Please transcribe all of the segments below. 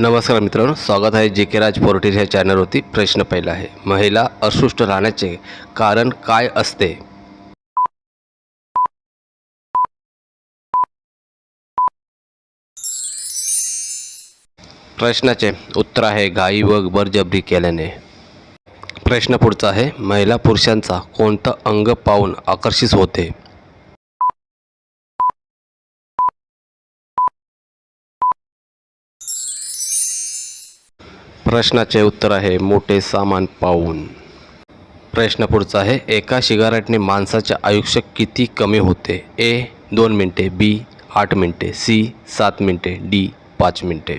नमस्कार मित्रांनो स्वागत आहे जे के राज पोर्टेल ह्या चॅनलवरती. प्रश्न पहिला आहे महिला अस्वस्थ राहण्याचे कारण काय असते? प्रश्नाचे उत्तर आहे घाई व बरजबरी केल्याने. प्रश्न पुढचा आहे महिला पुरुषांचा कोणतं अंग पाहून आकर्षित होते? प्रश्नाचे उत्तर आहे मोठे सामान पाहून. प्रश्न पुढचा आहे एका शिगारेटने माणसाचे आयुष्य किती कमी होते? ए दोन मिनटे बी आठ मिनटे सी सात मिनटे डी पाच मिनटे.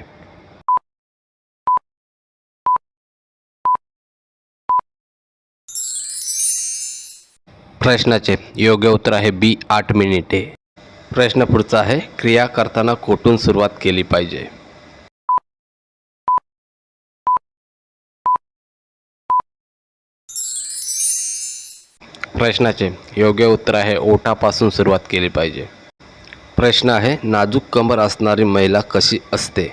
प्रश्नाचे योग्य उत्तर आहे बी आठ मिनिटे. प्रश्न पुढचा आहे क्रिया करताना कोठून सुरुवात केली पाहिजे? प्रश्नाचे योग्य उत्तर आहे ओठापासून सुरुवात केली पाहिजे. प्रश्न आहे नाजूक कमर असणारी महिला कशी असते?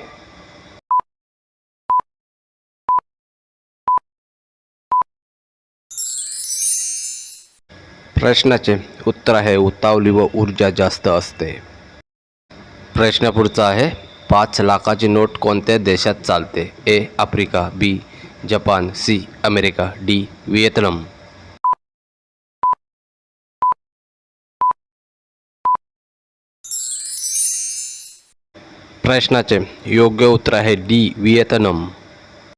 प्रश्नाचे उत्तर आहे उतावली व ऊर्जा जास्त असते. प्रश्न पुढचा आहे पाच लाखाची नोट कोणत्या देशात चालते? A Africa B Japan C America D Vietnam. प्रश्नाचे योग्य उत्तर आहे डी व्हिएतनाम